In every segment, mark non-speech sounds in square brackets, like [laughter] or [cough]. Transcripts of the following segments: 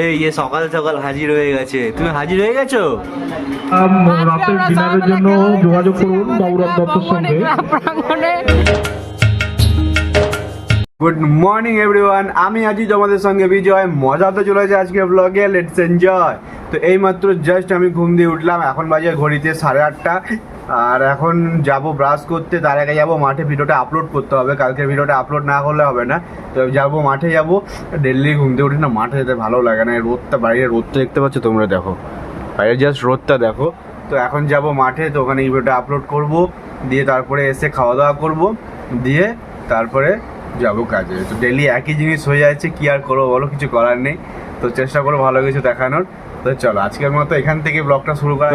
এই যে সকাল সকাল হাজির হয়ে গেছে। তুমি হাজির হয়ে গেছো? রাতের ডিনারের জন্য যোগাযোগ করুন বাবুরাম দত্তর সঙ্গে। গুড মর্নিং এভরিওয়ান আমি আছি তোমাদের সঙ্গে বিজয়। মজা তো চলেছে আজকে ব্লগে লেটস এনজয় তো এইমাত্র জাস্ট আমি ঘুম দিয়ে উঠলাম এখন বাজে ঘড়িতে সাড়ে আটটা। আর এখন যাব ব্রাশ করতে, তার আগে যাব মাঠে ভিডিওটা আপলোড করতে হবে। কালকের ভিডিওটা আপলোড না করলে হবে না। তো যাব মাঠে, যাব। ডেলি ঘুমতে উঠি না, মাঠে যেতে ভালো লাগে না। রোদটা বাইরে রোদটা দেখতে পাচ্ছ তোমরা, দেখো। বাইরে জাস্ট রোদটা দেখো। তো এখন যাব মাঠে, তো ওখানে ভিডিওটা আপলোড করব। দিয়ে তারপরে এসে খাওয়া দাওয়া করব। দিয়ে তারপরে যাব কাজে। তো ডেলি একই জিনিস হয়ে যাচ্ছে, কি আর করব বলো? কিছু করার নেই। তো চেষ্টা করো ভালো কিছু দেখানোর। তো চলো, আজকের মতো এখান থেকে ব্লগটা শুরু করা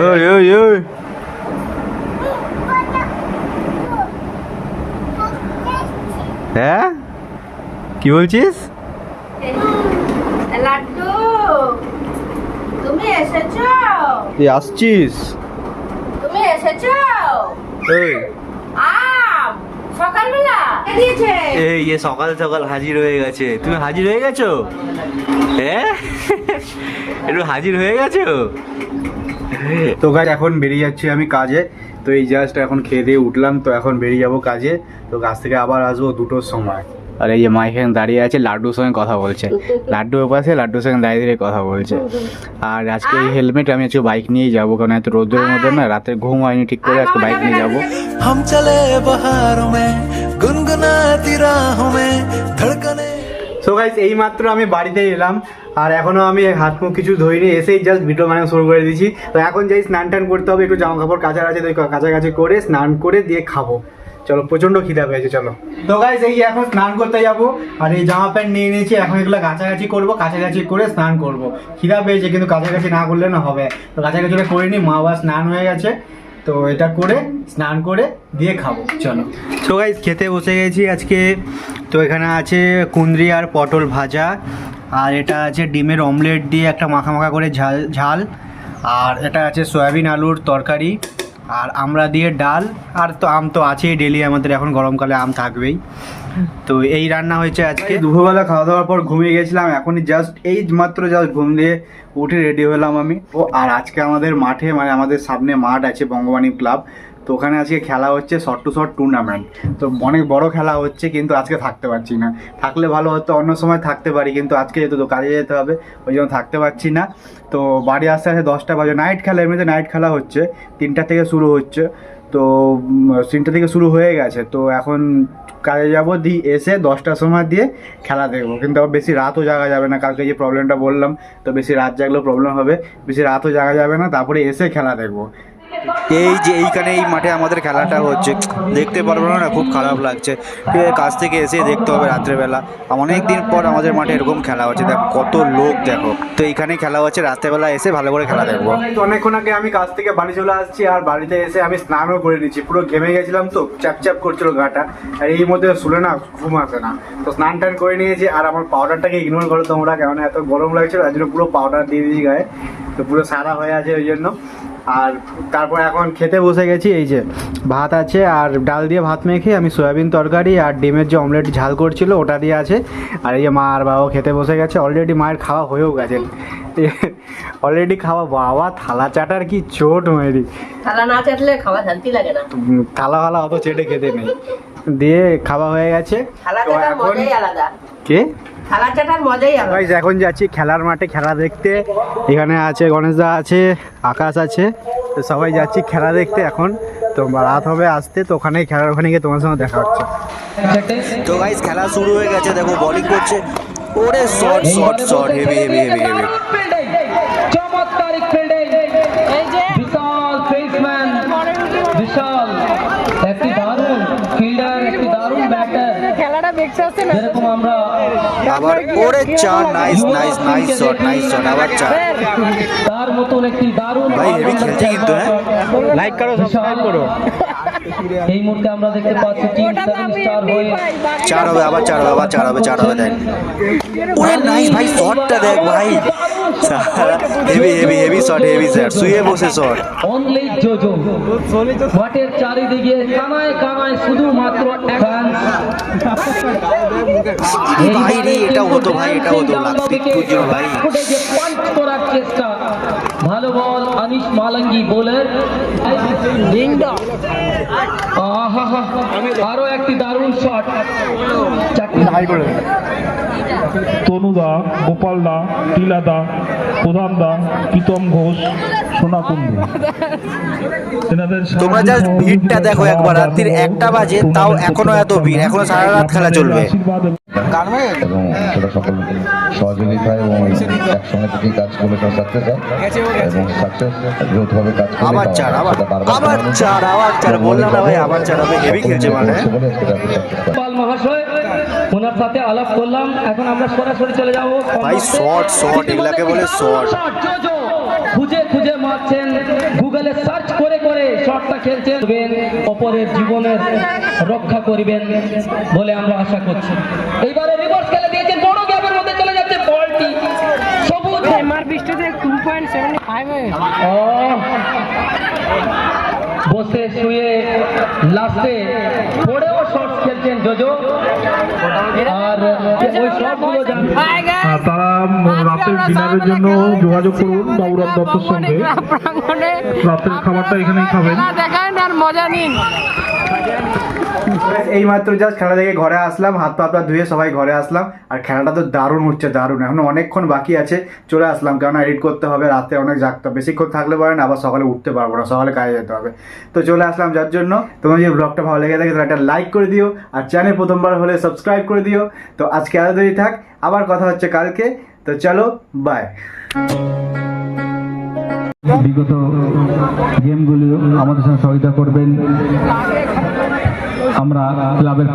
হ্যাঁ? কি বলছিস? লাড্ডু তুমি এসেছ? তুই আসছিস? তুমি এসেছ? এই। আম সকালবেলা? দিয়েছে? এই যে সকাল সকাল হাজির হয়ে গেছে। তুমি হাজির হয়ে গেছো? হ্যাঁ? একটু হাজির হয়ে গেছো? তো কাজ এখন বেরিয়ে যাচ্ছি আমি কাজে তো এই জাস্ট এখন খেয়ে দিয়ে উঠলাম তো এখন বেরিয়ে যাব কাজে তো কাজ থেকে আবার আসবো দুটোর সময় আর এই যে মা এখানে দাঁড়িয়ে আছে লাড্ডুর সঙ্গে কথা বলছে লাড্ডু পাশে লাড্ডুর সঙ্গে দাঁড়িয়ে দাঁড়িয়ে কথা বলছে আর আজকে এই হেলমেট আমি আজকে বাইক নিয়েই যাবো কারণ এত রোদ্রের মধ্যে না রাতে ঘুম হয়নি ঠিক করে আজকে বাইক নিয়ে যাবো हम चले बहारों में गुनगुनाती राहों में धड़कने সো গাইস এই মাত্র আমি বাড়িতে এলাম, আর এখনও আমি হাত মুখ কিছু ধুইনি, এসেই জাস্ট ভিডিও বানানো শুরু করে দিয়েছি। তো এখন যাই স্নান টান করতে হবে, একটু জামা কাপড় কাচার আছে, তো কাছাকাছি করে স্নান করে দিয়ে খাব। চলো প্রচণ্ড খিদা পেয়েছে, চলো। তো গাইস এই এখন স্নান করতে যাব, আর এই জামা প্যান্ট নিয়ে নিয়েছি, এখন এগুলো কাছাকাছি করব কাছাকাছি করে স্নান করব। খিদা পেয়েছে, কিন্তু কাছাকাছি না করলে না হবে। তো কাছাকাছি করে নিই মা বাবা স্নান হয়ে গেছে। তো এটা করে, স্নান করে দিয়ে খাব, চলো। তো গাইজ খেতে বসে গেছি আজকে। তো এখানে আছে কুন্দ্রি আর পটল ভাজা, আর এটা আছে ডিমের অমলেট দিয়ে একটা মাখা মাখা করে ঝাল ঝাল। আর এটা আছে সয়াবিন আলুর তরকারি। আর আমরা দিয়ে ডাল, আর তো আম তো আছেই ডেলি আমাদের, এখন গরমকালে আম থাকবেই। তো এই রান্না হয়েছে আজকে। দুপুরবেলা খাওয়া দাওয়ার পর ঘুমিয়ে গেছিলাম, এখনই জাস্ট এই মাত্র জাস্ট ঘুম দিয়ে উঠে রেডি হলাম আমি। ও, আর আজকে আমাদের মাঠে মানে আমাদের সামনে মাঠ আছে, বঙ্গবাণী ক্লাব তো ওখানে আজকে খেলা হচ্ছে শর্ট টু শর্ট টুর্নামেন্ট তো অনেক বড় খেলা হচ্ছে, কিন্তু আজকে থাকতে পারছি না। থাকলে ভালো হতো, অন্য সময় থাকতে পারি, কিন্তু আজকে যেহেতু তো কাজে যেতে হবে, ওই জন্য থাকতে পারছি না। তো বাড়ি আসতে আসতে দশটা বাজে নাইট খেলা, এমনিতে নাইট খেলা হচ্ছে, তিনটা থেকে শুরু হচ্ছে। তো তিনটা থেকে শুরু হয়ে গেছে, তো এখন কাজে যাব দিয়ে এসে দশটার সময় দিয়ে খেলা দেখব। কিন্তু আবার বেশি রাতও জাগা যাবে না, কালকে যে প্রবলেমটা বললাম, তো বেশি রাত জাগলেও প্রবলেম হবে। বেশি রাতও জাগা যাবে না, তারপরে এসে খেলা দেখব। এই যে এইখানে এই মাঠে আমাদের খেলাটা হচ্ছে, দেখতে পারব না খুব খারাপ লাগছে। কাজ থেকে এসে দেখতে হবে রাত্রেবেলা। অনেক দিন পর আমাদের মাঠে এরকম খেলা হচ্ছে, দেখো কত লোক, দেখো। তো এইখানে খেলা হচ্ছে, রাত্রেবেলা এসে ভালো করে খেলা দেখব। অনেকক্ষণ আগে আমি কাজ থেকে বাড়ি চলে আসছি, আর বাড়িতে এসে আমি স্নানও করে নিচ্ছি। পুরো ঘেমে গেছিলাম তো চ্যাপ চ্যাপ করছিল গাটা। আর এই মধ্যে শুলে না, ঘুম আসে না। তো স্নান টান করে নিয়েছি, আর আমার পাউডারটাকে ইগনোর করো তোমরা কেমন এত গরম লাগছিল, তার জন্য পুরো পাউডার দিয়ে দিয়েছি গায়ে। তো পুরো সারা হয়ে আছে ওই জন্য। আর তারপর এখন খেতে বসে গেছি এই যে ভাত আছে আর ডাল দিয়ে ভাত মেখে আমি সয়াবিন তরকারি আর ডিমের যে অমলেট ঝাল করছিল ওটা দিয়ে আছে। আর এই যে মা আর বাবাও খেতে বসে গেছে অলরেডি মায়ের খাওয়া হয়েও গেছে। [laughs] অলরেডি খাওয়া বাবা থালা চাটার কি চোট মেরি থালা না চাটলে খাওয়া শান্তি লাগে না। থালা ফালা অত চেটে খেতে নেই। দিয়ে খাওয়া হয়ে গেছে। থালা চাটার মজাই আলাদা। কে? থালা চাটার মজাই আলাদা। এখন যাচ্ছি খেলার মাঠে খেলা দেখতে। এখানে আছে গণেশদা আছে আকাশ আছে। তো সবাই যাচ্ছি খেলা দেখতে এখন। তো রাত হবে আসতে তো ওখানে খেলার ওখানে গিয়ে তোমার সঙ্গে দেখা হচ্ছে। তো গাইজ খেলা শুরু হয়ে গেছে দেখো বোলিং করছে। ওরে short short short heavy heavy heavy heavy চমৎকারিক fielding বিশাল পেসম্যান বিশাল। একটি দারুণ ফিল্ডার একটি দারুণ ব্যাটার খেলাটা দেখতে আসছে না যেরকম আমরা আবার ওরে চার nice nice nice shot nice shot আবার চার তার মতন একটি দারুণ ভাই হেভি খেলছে কিন্তু হ্যাঁ? লাইক করো সাবস্ক্রাইব করো। এই মুহূর্তে আমরা দেখতে পাচ্ছি টিম সেভেন স্টার হয়ে চার হবে আবার চার হবে আবার চার হবে চার হবে দেখ। ওরে নাইস ভাই শটটা দেখ ভাই। Heavy heavy heavy shot heavy shot শুয়ে বসে শট অনলি জোজো মাঠের চারিদিকে কানায় কানায় শুধুমাত্র ফ্যান্স ভাই রে এটা হতো ভাই এটা হতো। লাগতে খুঁজছিল ভাই। করার চেষ্টা ভালো বল আনিস মালঙ্গি বোলার। আরও একটি দারুণ শট তনুদা গোপালদা টিলাদা প্রধানদা প্রীতম ঘোষ সোনাকুন্ডু। এনাদের তোমরা জাস্ট ভিড়টা দেখো একবার রাত্রির একটা বাজে তাও এখনও এত ভিড় এখনও সারা রাত খেলা চলবে। এবং সেটা সকল সহযোগিতা এবং একসঙ্গে থেকে কাজ করলে সেটা সাকসেস হয়। এবং সাকসেস যৌথভাবে কাজ করলে আবার চার আবার আবার চার আবার চার। বললাম না ভাই আবার চার। হবে হেভি খেলছে মানে। হয়। পাল মহাশয় ওনার সাথে আলাপ করলাম। এখন আমরা সরাসরি চলে যাব। ভাই, shot, shot, এগুলাকে বলে shot। জোজো খুঁজে খুঁজে মারছেন। গুগলে সার্চ করে করে শটটা খেলছেন অপরের জীবনের রক্ষা করিবেন বলে আমরা আশা করছি। এইবারে রিভার্স খেলে দিয়েছেন বড় গ্যাপের মধ্যে চলে যাচ্ছে বলটি। সবুজ। এমআর বৃষ্টিতে টু পয়েন্ট সেভেন ফাইভ বসে শুয়ে লাস্টে পড়েও শর্টস জোজো। আর ওই শটগুলো তারা রাতের ডিনারের জন্য যোগাযোগ করুন বাবুরাম দত্তর সঙ্গে। রাতের খাবারটা এখানেই খাবেন। দেখান আর মজা নিন। এই মাত্র জাস্ট খেলা থেকে ঘরে আসলাম, হাত পা পা ধুয়ে সবাই ঘরে আসলাম। আর খেলাটা তো দারুণ হচ্ছে, দারুণ। এখন অনেকক্ষণ বাকি আছে, চলে আসলাম। কারণ এডিট করতে হবে, রাতে অনেক জাগতে হবে। বেশিক্ষণ থাকলে পারে না, আবার সকালে উঠতে পারব না, সকালে কাজে যেতে হবে। তো চলে আসলাম যার জন্য। তোমার যদি ব্লগটা ভালো লেগে থাকে, তাহলে একটা লাইক করে দিও। আর চ্যানেল প্রথমবার হলে সাবস্ক্রাইব করে দিও। তো আজকে এত দেরি থাক, আবার কথা হচ্ছে কালকে। তো চলো বাই বিগত গেমগুলি আমাদের সঙ্গে সহযোগিতা করবেন। আমরা ক্লাবের